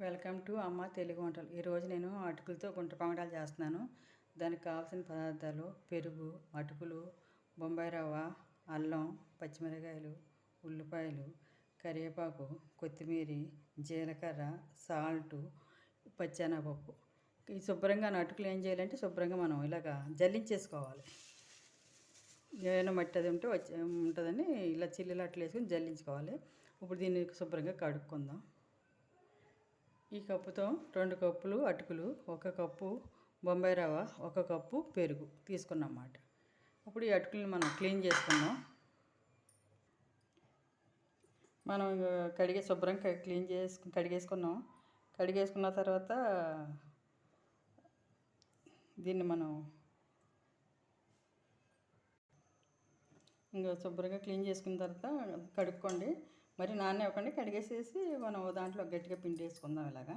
Welcome to అమ్మ తెలుగు వంటలు. ఈరోజు నేను అటుకులతో గుంట పొంగడాలు చేస్తున్నాను. దానికి కావాల్సిన పదార్థాలు పెరుగు అటుకులు బొంబాయి రవ్వ అల్లం పచ్చిమిరకాయలు ఉల్లిపాయలు కరివేపాకు కొత్తిమీర జీలకర్ర సాల్టు పచ్చెనగపప్పు. ఈ శుభ్రంగా అటుకులు ఏం చేయాలంటే శుభ్రంగా మనం ఇలాగ జల్లించేసుకోవాలి. ఏమైనా మట్టి అది ఉంటే వచ్చి ఉంటుందని ఇలా చిల్లులు అట్లా వేసుకొని జల్లించుకోవాలి. ఇప్పుడు దీన్ని శుభ్రంగా కడుక్కుందాం. ఈ కప్పుతో రెండు కప్పులు అటుకులు ఒక కప్పు బొంబాయి రవ్వ ఒక కప్పు పెరుగు తీసుకున్నమాట. ఇప్పుడు ఈ అటుకుల్ని మనం క్లీన్ చేసుకుందాం. మనం కడిగే శుభ్రంగా క్లీన్ చేసుకు కడిగేసుకున్నాం. కడిగేసుకున్న తర్వాత దీన్ని మనం ఇంకా శుభ్రంగా క్లీన్ చేసుకున్న తర్వాత కడుక్కోండి. మరి నాననివ్వకండి కడిగేసేసి మనం దాంట్లో గట్టిగా పిండి వేసుకుందాం ఇలాగా.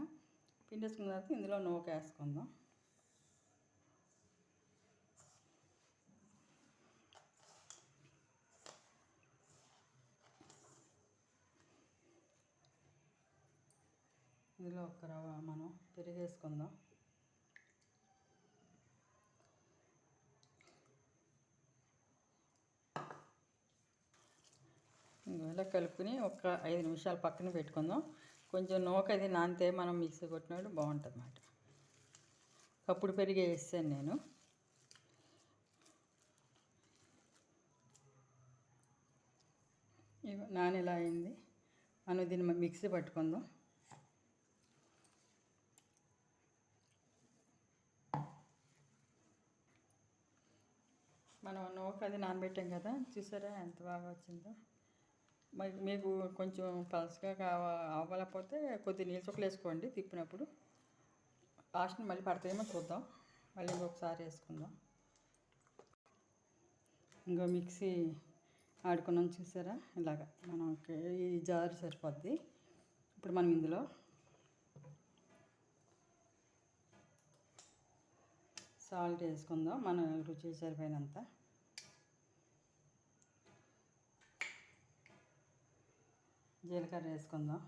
పిండి వేసుకున్న తర్వాత ఇందులో నూక వేసుకుందాం. ఇందులో ఒక రవ్వ మనం పెరిగేసుకుందాం. ఇలా కలుపుకుని ఒక ఐదు నిమిషాలు పక్కన పెట్టుకుందాం. కొంచెం నూక అది నానితే మనం మిక్సీ కొట్టినప్పుడు బాగుంటుంది అన్నమాట కప్పుడు పెరిగి వేసాను నేను. నాని ఇలా అయింది. మనం దీన్ని మిక్సీ పట్టుకుందాం. మనం నూక అది నానబెట్టాం కదా. చూసారా ఎంత బాగా వచ్చిందో? మరి మీకు కొంచెం పలసగా కావా అవ్వలేకపోతే కొద్ది నీళ్ళు చుక్కలు వేసుకోండి తిప్పినప్పుడు. లాస్ట్ని మళ్ళీ పడతాయేమో చూద్దాం. మళ్ళీ ఇంకొకసారి వేసుకుందాం. ఇంకో మిక్సీ ఆడుకున్నాం చూసారా? ఇలాగ మనం ఈ జారు సరిపోద్ది. ఇప్పుడు మనం ఇందులో సాల్ట్ వేసుకుందాం. మన రుచి సరిపోయినంత. జీలకర్ర వేసుకుందాం.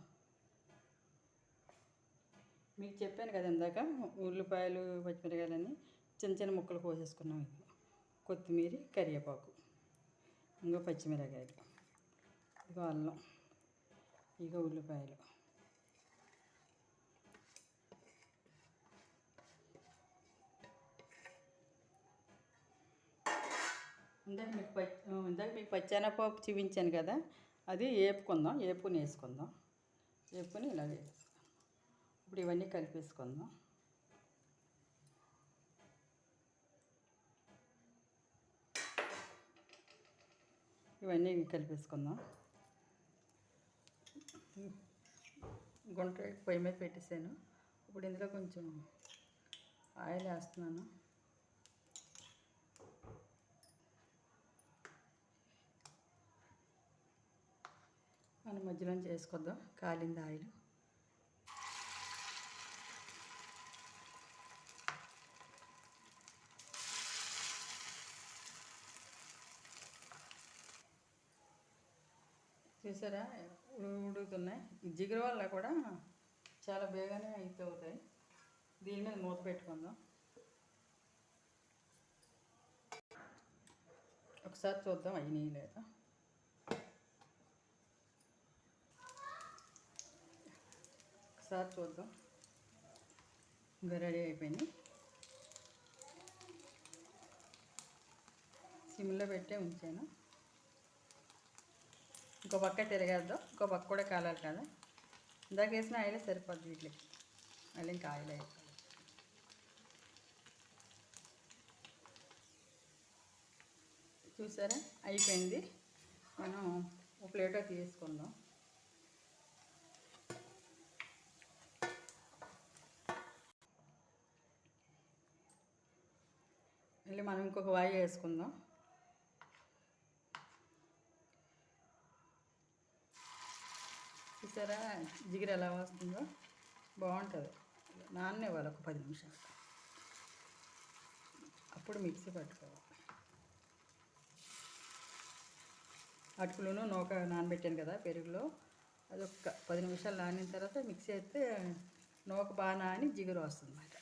మీకు చెప్పాను కదా ఇందాక ఉల్లిపాయలు పచ్చిమిరకాయలన్నీ చిన్న చిన్న ముక్కలు కోసేసుకున్నాం ఇది కొత్తిమీర కరివేపాకు ఇంకో పచ్చిమిరకాయలు. ఇగో అల్లం ఇక ఉల్లిపాయలు. ఇందాక మీకు పచ్చి ఇందాక మీకు పచ్చెనపప్పు చూపించాను కదా అది వేపుకుందాం వేపుకుని వేసుకుందాం. వేపుకుని ఇలాగే ఇప్పుడు ఇవన్నీ కలిపేసుకుందాం. ఇవన్నీ కలిపేసుకుందాం. గుంట పొయ్యి మీద పెట్టేసాను. ఇప్పుడు ఇందులో కొంచెం ఆయిల్ వేస్తున్నాను. మనం మధ్యలో చేసుకొద్దాం. కాలింది ఆయిల్. చూసారా? ఉడుకుతున్నాయి. జిగురు వల్ల కూడా చాలా బేగానే అవుతాయి. దీని మీద మూత పెట్టుకుందాం. ఒకసారి చూద్దాం. అయినాయి లేదా ఒకసారి చూద్దాం. ఇంకా రెడీ అయిపోయింది. సిమ్లో పెట్టే ఉంచాను. ఇంకో పక్క తిరగేద్దాం. ఇంకో పక్క కూడా కాలాలి కదా. ఇందాక వేసిన ఆయిలే సరిపోద్ది వీటికి. మళ్ళీ ఇంకా ఆయిల్ అయిపోయింది. చూసారా? అయిపోయింది. మనం ఒక ప్లేట్లో తీసుకుందాం మళ్ళీ మనం ఇంకొక వాయి వేసుకుందాం. చూసారా? జిగిరి ఎలా వస్తుందో? బాగుంటుంది. నాన్నేవాళ్ళు ఒక పది నిమిషాలు. అప్పుడు మిక్సీ పట్టుకోవాలి. అటుకులను నూక నానబెట్టాను కదా పెరుగులో. అది ఒక పది నిమిషాలు నానిన తర్వాత మిక్సీ అయితే నూక బాగా అని జిగురు వస్తుంది అన్నమాట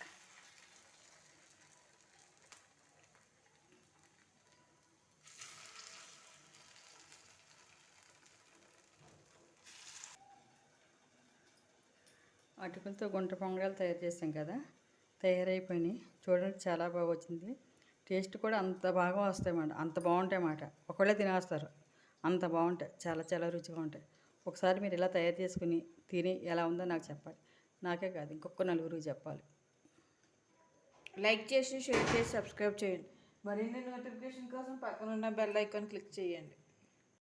అటుకులతో గుంట పొంగడాలు తయారు చేసాం కదా తయారైపోయినాయి. చూడండి చాలా బాగా వచ్చింది. టేస్ట్ కూడా అంత బాగా వస్తాయన్నమాట అంత బాగుంటాయన్నమాట ఒకళ్ళే తినేస్తారు. అంత బాగుంటాయి. చాలా చాలా రుచిగా ఉంటాయి. ఒకసారి మీరు ఇలా తయారు చేసుకుని తిని ఎలా ఉందో నాకు చెప్పాలి. నాకే కాదు ఇంకొక నలుగురు చెప్పాలి. లైక్ చేసి షేర్ చేసి సబ్స్క్రైబ్ చేయండి. మరిన్ని నోటిఫికేషన్ కోసం పక్కన ఉన్న బెల్ ఐకాన్ క్లిక్ చేయండి.